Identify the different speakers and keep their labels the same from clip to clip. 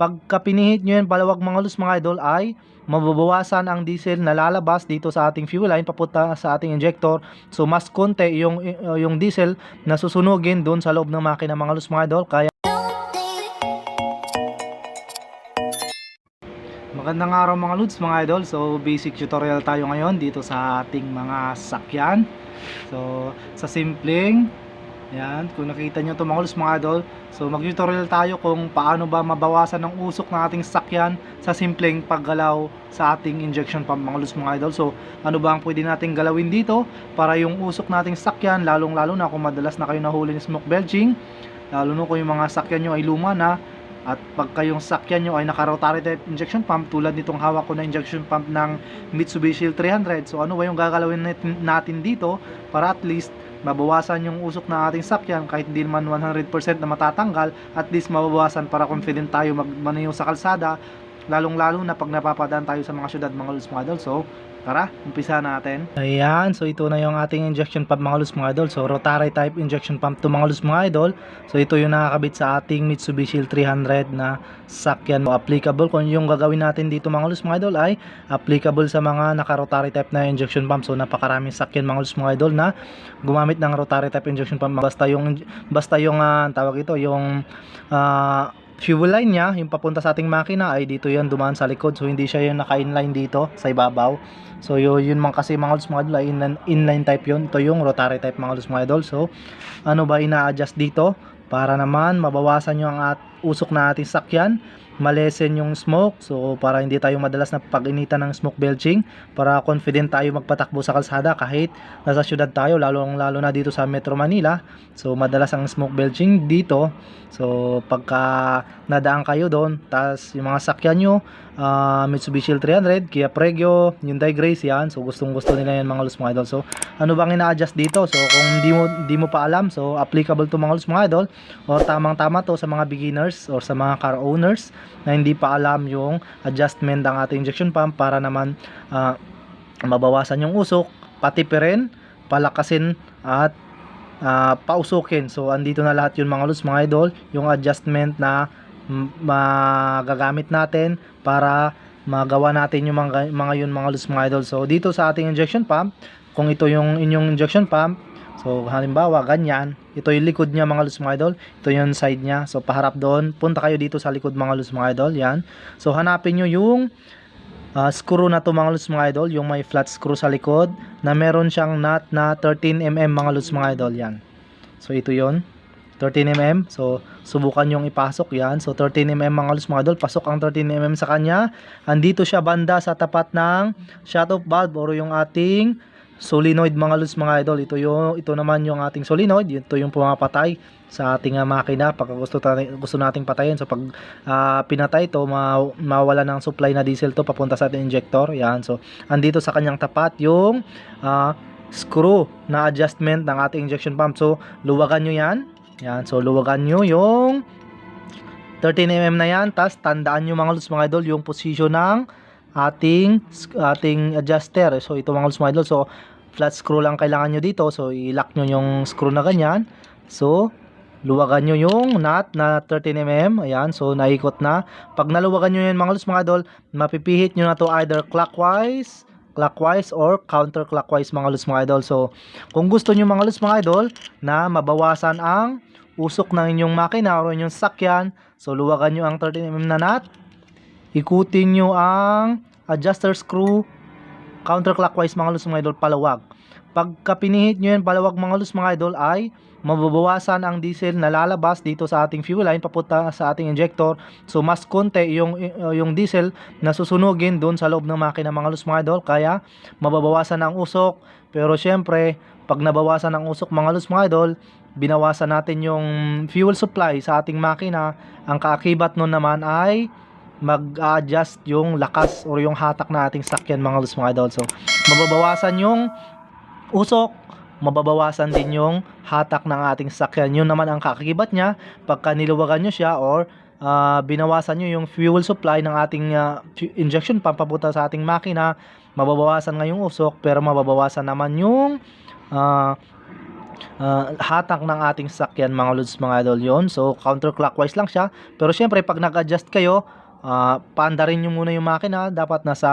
Speaker 1: Pagka pinihit nyo yan palawag mga lods mga idol ay mababawasan ang diesel na lalabas dito sa ating fuel line papunta sa ating injector. So mas konti yung uh, yung diesel na susunugin doon sa loob ng makina mga lods mga idol. Kaya Magandang araw mga lods mga idol. So basic tutorial tayo ngayon dito sa ating mga sakyan. So sa simpleng yan, kung nakita nyo ito mga idol. So mag-tutorial tayo kung paano ba mabawasan ang usok ng ating sakyan sa simpleng paggalaw sa ating injection pump mga lods mga idol. So ano ba ang pwede nating galawin dito para yung usok nating sakyan lalong lalo na kung madalas na kayo nahuli ng smoke belching lalo na kung yung mga sakyan nyo ay luma na at pagka yung sakyan nyo ay naka-rotary type injection pump tulad nitong hawak ko na injection pump ng Mitsubishi 300 so ano ba yung gagalawin natin dito para at least mabawasan yung usok ng ating sakyan kahit hindi naman 100% na matatanggal at least mabawasan para confident tayo magmanayo sa kalsada lalong lalo na pag napapadaan tayo sa mga syudad mga lods mga idol so tara umpisa natin. Ayan so ito na yung ating injection pump mga lods mga idol. So rotary type injection pump to mga lods mga idol. So ito yung nakakabit sa ating Mitsubishi 300 na sakyan. So, applicable. Kung yung gagawin natin dito mga lods mga idol ay applicable sa mga naka rotary type na injection pump. So napakaraming sakyan mga lods mga idol na gumamit ng rotary type injection pump. Basta yung basta yung uh, tawag ito yung uh, fuel line niya, yung papunta sa ating makina ay dito yan dumaan sa likod. So hindi siya yung naka-inline dito sa ibabaw. So yun, yun man kasi mga mga idol ay inline, inline type yun. Ito yung rotary type mga lods mga idol. So ano ba ina-adjust dito para naman mabawasan yung at usok na ating sakyan malesen yung smoke. So para hindi tayo madalas na pag-initan ng smoke belching para confident tayo magpatakbo sa kalsada kahit nasa syudad tayo lalong lalo na dito sa Metro Manila. So madalas ang smoke belching dito. So pagka nadaan kayo doon tas yung mga sakyan nyo uh, Mitsubishi L300 Kia Pregio Hyundai Grace yan. So gustong gusto nila yan mga los mga idol. So ano bang ina-adjust dito? So kung hindi mo, hindi mo pa alam so applicable to mga los mga idol o tamang tama to sa mga beginners or sa mga car owners na hindi pa alam yung adjustment ng ating injection pump para naman uh, mabawasan yung usok, pati pa rin, palakasin at uh, pausukin. So andito na lahat yun mga lods mga idol, yung adjustment na magagamit natin para magawa natin yung mga, mga yun mga lods mga idol. So dito sa ating injection pump, kung ito yung inyong injection pump, So halimbawa ganyan, ito yung likod niya mga lods mga idol, ito yung side niya. So paharap doon, punta kayo dito sa likod mga lods mga idol, yan. So hanapin nyo yung uh, screw na to mga lods mga idol, yung may flat screw sa likod na meron siyang nut na 13mm mga lods mga idol, yan. So ito yon 13mm. So, subukan yung ipasok yan. So, 13mm mga lods mga idol. Pasok ang 13mm sa kanya. Andito siya banda sa tapat ng shut-off valve or yung ating solenoid mga lods mga idol. Ito yung ito naman yung ating solenoid. Ito yung pumapatay sa ating uh, makina. Pag gusto, gusto nating patayin. So pag uh, pinatay ito ma mawala ng supply na diesel to papunta sa ating injector. Yan. So andito sa kanyang tapat yung uh, screw na adjustment ng ating injection pump. So luwagan nyo yan. Yan. So luwagan nyo yung 13mm na yan. Tas tandaan nyo mga lods mga idol yung position ng ating ating adjuster. So ito mga lods mga idol. So flat screw lang kailangan nyo dito. So i-lock nyo yung screw na ganyan. So luwagan nyo yung nut na 13mm ayan so naikot na. Pag naluwagan nyo yan mga lods mga idol mapipihit nyo na to either clockwise clockwise or counterclockwise mga lods mga idol. So kung gusto nyo mga lods mga idol na mabawasan ang usok ng inyong makina o inyong sakyan so luwagan nyo ang 13mm na nut. Ikutin nyo ang adjuster screw counterclockwise mga lods mga idol palawag. Pagka pinihit nyo yan palawag mga lods mga idol ay mababawasan ang diesel na lalabas dito sa ating fuel line papunta sa ating injector. So mas konti yung, uh, yung diesel na susunugin doon sa loob ng makina mga lods mga idol. Kaya mababawasan ang usok. Pero syempre pag nabawasan ang usok mga lods mga idol binawasan natin yung fuel supply sa ating makina. Ang kaakibat nun naman ay mag-adjust yung lakas or yung hatak na ating sakyan mga lods mga idol. So, mababawasan yung usok, mababawasan din yung hatak ng ating sakyan. Yun naman ang kakakibat niya pagka niluwagan nyo siya or uh, binawasan nyo yung fuel supply ng ating uh, injection pump papunta sa ating makina, mababawasan nga yung usok pero mababawasan naman yung uh, ah, hatak ng ating sasakyan mga lods mga idol yon so counterclockwise lang siya pero syempre pag nag-adjust kayo ah paanda rin nyo muna yung makina dapat nasa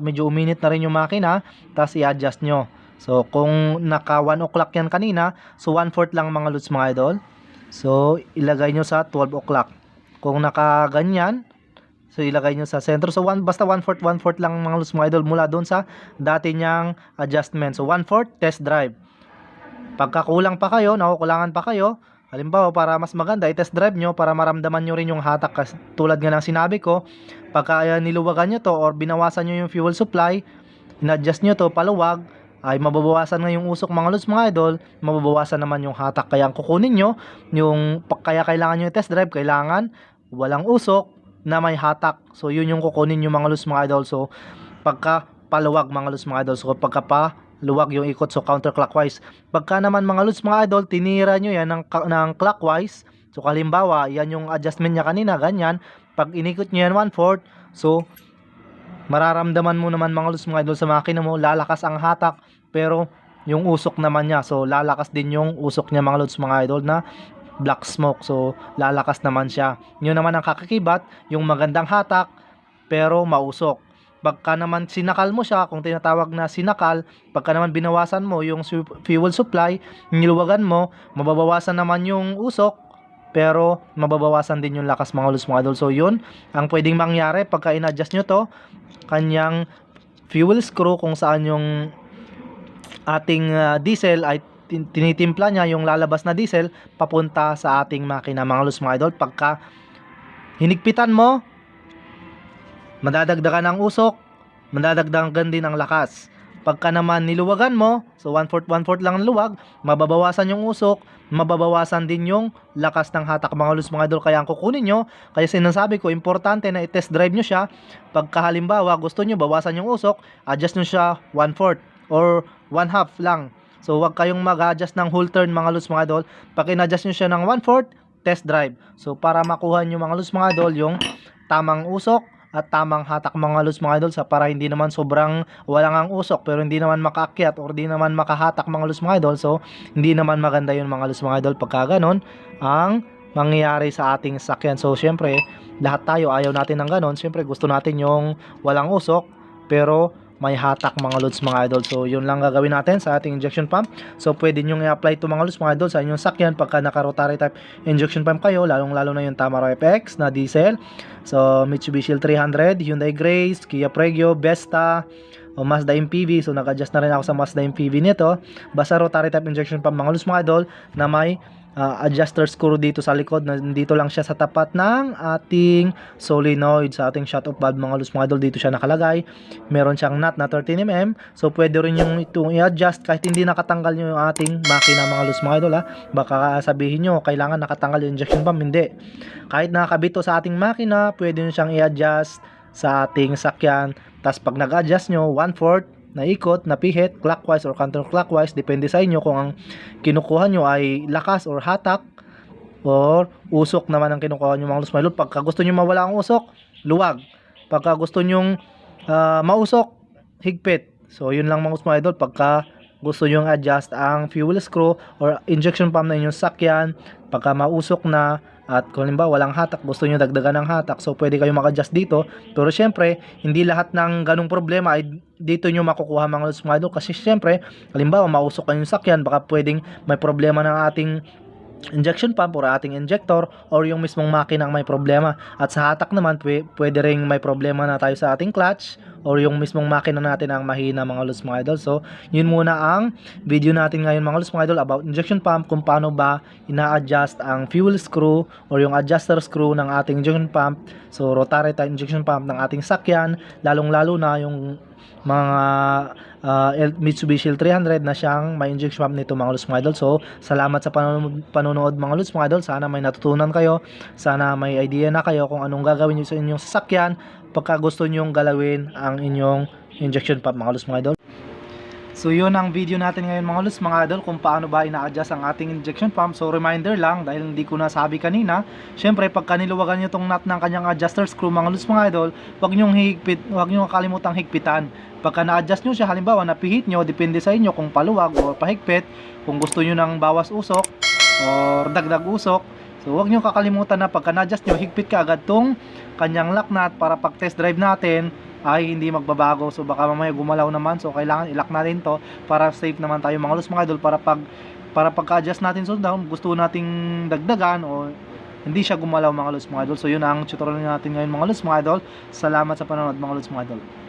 Speaker 1: medyo uminit na rin yung makina tapos i-adjust nyo so kung naka 1 o'clock yan kanina so 1 fourth lang mga lods mga idol so ilagay nyo sa 12 o'clock kung naka ganyan So ilagay nyo sa sentro. So one, basta 1 fourth, 1 fourth lang mga lods mga idol mula doon sa dati niyang adjustment. So 1 fourth test drive. Pagka kulang pa kayo, nakukulangan pa kayo, halimbawa para mas maganda, i-test drive nyo para maramdaman nyo rin yung hatak. Kasi tulad nga ng sinabi ko, pagka uh, niluwagan nyo to or binawasan nyo yung fuel supply, in-adjust nyo to paluwag, ay mababawasan nga yung usok mga lods mga idol, mababawasan naman yung hatak. Kaya ang kukunin nyo, yung, kaya kailangan nyo i-test drive, kailangan walang usok, na may hatak. So yun yung kukunin yung mga loose mga idol. So pagka paluwag mga loose mga idol. So pagka pa luwag yung ikot so counterclockwise. Pagka naman mga loose mga idol, tinira nyo yan ng, ng clockwise. So kalimbawa, yan yung adjustment niya kanina, ganyan. Pag inikot nyo yan 1/4, so mararamdaman mo naman mga loose mga idol sa makina mo, lalakas ang hatak. Pero yung usok naman niya, so lalakas din yung usok niya mga lods mga idol na black smoke. So, lalakas naman siya. Yun naman ang kakakibat, yung magandang hatak, pero mausok. Pagka naman sinakal mo siya, kung tinatawag na sinakal, pagka naman binawasan mo yung fuel supply, niluwagan mo, mababawasan naman yung usok, pero mababawasan din yung lakas mga ulos mga idol. So, yun, ang pwedeng mangyari pagka in-adjust nyo to, kanyang fuel screw kung saan yung ating ah, diesel ay tin- tinitimpla niya yung lalabas na diesel papunta sa ating makina mga lods mga idol pagka hinigpitan mo madadagdagan ng usok madadagdagan din ng lakas. Pagka naman niluwagan mo so 1 fourth 1 fourth lang ang luwag mababawasan yung usok mababawasan din yung lakas ng hatak. Mga lods mga idol kaya ang kukunin nyo. Kaya sinasabi ko importante na i-test drive nyo siya. Pagka halimbawa gusto nyo bawasan yung usok adjust nyo siya 1 fourth or 1 half lang. So, wag kayong mag-adjust ng whole turn mga lods mga idol. Pag in-adjust nyo siya ng 1/4, test drive. So, para makuha nyo mga lods mga idol yung tamang usok at tamang hatak mga lods mga idol sa para hindi naman sobrang walang ang usok pero hindi naman makaakyat or hindi naman makahatak mga lods mga idol. So, hindi naman maganda yun mga lods mga idol pagka ganon ang mangyayari sa ating sakyan. So, syempre, lahat tayo ayaw natin ng ganon. Syempre, gusto natin yung walang usok pero may hatak mga lods mga idol. So, yun lang gagawin natin sa ating injection pump. So, pwede nyo i-apply ito mga lods mga idol sa inyong sakyan pagka naka-rotary type injection pump kayo, lalong lalo na yung Tamaro FX na diesel. So, Mitsubishi L300, Hyundai Grace, Kia Pregio, Vesta, o Mazda MPV. So, nag-adjust na rin ako sa Mazda MPV nito. Basta rotary type injection pump mga lods mga idol na may uh, adjuster screw dito sa likod. Na dito lang siya sa tapat ng ating solenoid sa ating shut off valve mga loose mga idol. Dito siya nakalagay. Meron siyang nut na 13mm so pwede rin yung itong i-adjust kahit hindi nakatanggal yung ating makina mga loose mga idol ha. Baka sabihin nyo kailangan nakatanggal yung injection pump hindi. Kahit nakakabito sa ating makina pwede nyo siyang i-adjust sa ating sakyan. Tas pag nag-adjust nyo 1/4 na ikot, na pihit, clockwise or counterclockwise, depende sa inyo kung ang kinukuha nyo ay lakas or hatak or usok naman ang kinukuha nyo mga lusmailot. Pagka gusto nyo mawala ang usok, luwag. Pagka gusto nyo ah, mausok, higpit. So, yun lang mga lusmailot. Pagka gusto nyo adjust ang fuel screw or injection pump na inyong sakyan, pagka mausok na, at kung halimbawa walang hatak, gusto nyo dagdagan ng hatak, so pwede kayo mag-adjust dito. Pero syempre, hindi lahat ng ganong problema ay dito nyo makukuha mga lods mga idol. Kasi syempre, halimbawa mausok kayo yung sakyan, baka pwedeng may problema ng ating injection pump or ating injector or yung mismong makina ang may problema. At sa hatak naman, pwe- pwede ring may problema na tayo sa ating clutch or yung mismong makina natin ang mahina mga lods mga idol. So, yun muna ang video natin ngayon mga lods mga idol about injection pump kung paano ba ina-adjust ang fuel screw or yung adjuster screw ng ating injection pump. So, rotary type injection pump ng ating sakyan, lalong-lalo na yung mga uh, Mitsubishi L300 na siyang may injection pump nito mga lods mga idol. So, salamat sa panonood, panonood mga lods mga idol. Sana may natutunan kayo. Sana may idea na kayo kung anong gagawin nyo sa inyong sasakyan pagka gusto nyong galawin ang inyong injection pump mga lods mga idol. So yun ang video natin ngayon mga lods, mga idol, kung paano ba ina-adjust ang ating injection pump. So reminder lang, dahil hindi ko nasabi kanina, syempre pagka niluwagan nyo tong nut ng kanyang adjuster screw mga lods mga idol, wag nyo higpit, wag nyo kalimutang higpitan. Pagka na-adjust nyo siya, halimbawa napihit nyo, depende sa inyo kung paluwag o pahigpit, kung gusto nyo ng bawas usok or dagdag usok, So huwag nyo kakalimutan na pagka na-adjust nyo, higpit ka agad tong kanyang lock nut para pag test drive natin ay hindi magbabago. So baka mamaya gumalaw naman. So kailangan i-lock natin to para safe naman tayo mga lods mga idol para pag para pagka-adjust natin so down, gusto nating dagdagan o hindi siya gumalaw mga lods mga idol. So yun ang tutorial natin ngayon mga lods mga idol. Salamat sa panonood mga lods mga idol.